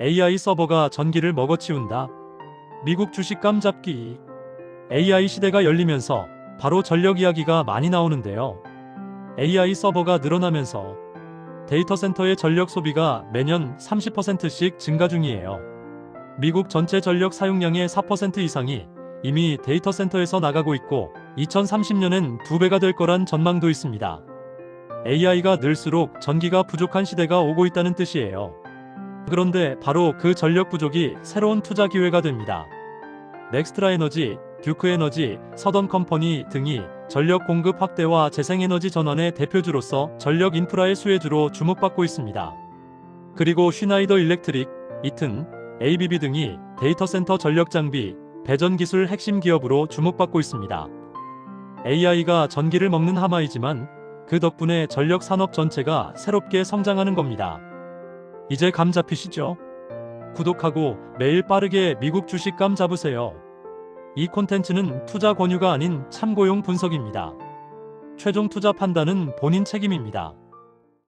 AI 서버가 전기를 먹어치운다. 미국 주식 감 잡기. AI 시대가 열리면서 바로 전력 이야기가 많이 나오는데요. AI 서버가 늘어나면서 데이터 센터의 전력 소비가 매년 30%씩 증가 중이에요. 미국 전체 전력 사용량의 4% 이상이 이미 데이터 센터에서 나가고 있고 2030년엔 두 배가 될 거란 전망도 있습니다. AI가 늘수록 전기가 부족한 시대가 오고 있다는 뜻이에요. 그런데 바로 그 전력 부족이 새로운 투자 기회가 됩니다. 넥스트라 에너지, 듀크 에너지, 서던 컴퍼니 등이 전력 공급 확대와 재생에너지 전환의 대표주로서 전력 인프라의 수혜주로 주목받고 있습니다. 그리고 슈나이더 일렉트릭, 이튼, ABB 등이 데이터 센터 전력 장비, 배전 기술 핵심 기업으로 주목받고 있습니다. AI가 전기를 먹는 하마이지만 그 덕분에 전력 산업 전체가 새롭게 성장하는 겁니다. 이제 감 잡히시죠? 구독하고 매일 빠르게 미국 주식 감 잡으세요. 이 콘텐츠는 투자 권유가 아닌 참고용 분석입니다. 최종 투자 판단은 본인 책임입니다.